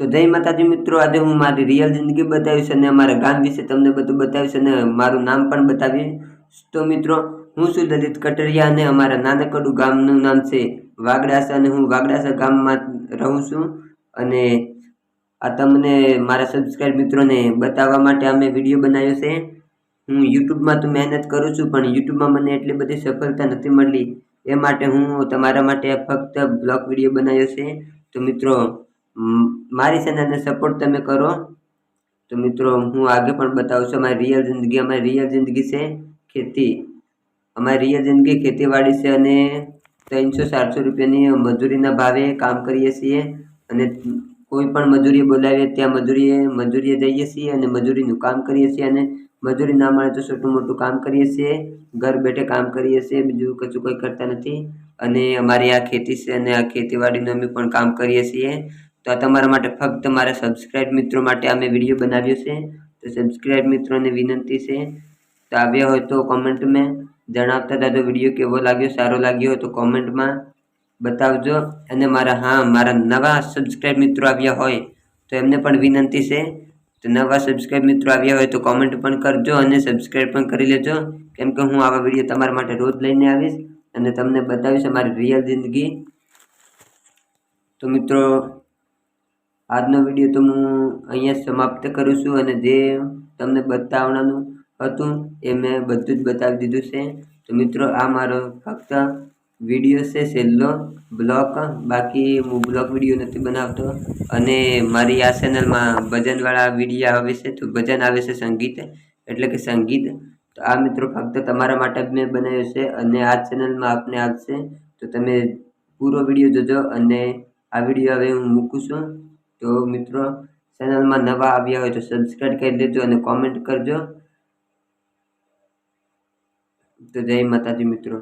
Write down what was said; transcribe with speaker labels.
Speaker 1: તો જય માતાજી મિત્રો, આજે હું મારી રિયલ જિંદગી બતાવીશ અને અમારા ગામ વિશે તમને બધું બતાવીશ અને મારું નામ પણ બતાવીશ. તો મિત્રો, હું છું દલિત કટરિયા અને અમારા નાનકડું ગામનું નામ છે વાગડાસા અને હું વાગડાસા ગામમાં રહું છું. અને આ તમને મારા સબસ્ક્રાઈબ મિત્રોને બતાવવા માટે અમે વીડિયો બનાવ્યો છે. હું યુટ્યુબમાં તો મહેનત કરું છું, પણ યુટ્યુબમાં મને એટલી બધી સફળતા નથી મળી. એ માટે હું તમારા માટે ફક્ત બ્લોગ વીડિયો બનાવ્યો છે. તો મિત્રો મારી ચેનલને સપોર્ટ તમે કરો. તો મિત્રો, હું આગે પણ બતાવું છું, અમારી રિયલ જિંદગી, અમારી રિયલ જિંદગી છે ખેતી. અમારી રિયલ જિંદગી ખેતીવાડી છે અને ત્રણસો ચારસો રૂપિયાની મજૂરીના ભાવે કામ કરીએ છીએ અને કોઈ પણ મજૂરી બોલાવીએ ત્યાં મજૂરીએ મજૂરીએ જઈએ છીએ અને મજૂરીનું કામ કરીએ છીએ અને મજૂરી ના મળે તો છોટું મોટું કામ કરીએ છીએ, ઘર બેઠે કામ કરીએ છીએ, બીજું કશું કંઈ કરતા નથી. અને અમારી આ ખેતી છે અને આ ખેતીવાડીનું અમે પણ કામ કરીએ છીએ. તો આ તમારા માટે ફક્ત મારા સબસ્ક્રાઈબ મિત્રો માટે અમે વીડિયો બનાવ્યો છે. તો સબસ્ક્રાઈબ મિત્રોને વિનંતી છે. તો આવ્યા હોય તો કોમેન્ટમાં જણાવતા દાદો વીડિયો કેવો લાગ્યો, સારો લાગ્યો હોય તો કોમેન્ટમાં બતાવજો. અને મારા, હા, મારા નવા સબસ્ક્રાઈબ મિત્રો આવ્યા હોય તો એમને પણ વિનંતી છે. તો નવા સબસ્ક્રાઈબ મિત્રો આવ્યા હોય તો કોમેન્ટ પણ કરજો અને સબસ્ક્રાઈબ પણ કરી લેજો. કેમ કે હું આવા વીડિયો તમારા માટે રોજ લઈને આવીશ અને તમને બતાવીશ અમારી રિયલ જિંદગી. તો મિત્રો આજનો વીડિયો તો હું અહીંયા સમાપ્ત કરું છું અને જે તમને બતાવવાનું હતું એ મેં બધું જ બતાવી દીધું છે. તો મિત્રો, આ મારો ફક્ત વીડિયો છે, છેલ્લો બ્લોક. બાકી હું બ્લોક વીડિયો નથી બનાવતો અને મારી આ ચેનલમાં ભજનવાળા વીડિયો આવે છે, તો ભજન આવે છે સંગીત, એટલે કે સંગીત. તો આ મિત્રો ફક્ત તમારા માટે મેં બનાવ્યો છે અને આ ચેનલમાં આપને આવશે તો તમે પૂરો વીડિયો જોજો અને આ વીડિયો હવે હું મૂકું છું. તો મિત્રો, ચેનલમાં નવા આવ્યા હોય તો સબસ્ક્રાઈબ કરી દેજો અને કોમેન્ટ કરજો. તો જય માતાજી મિત્રો.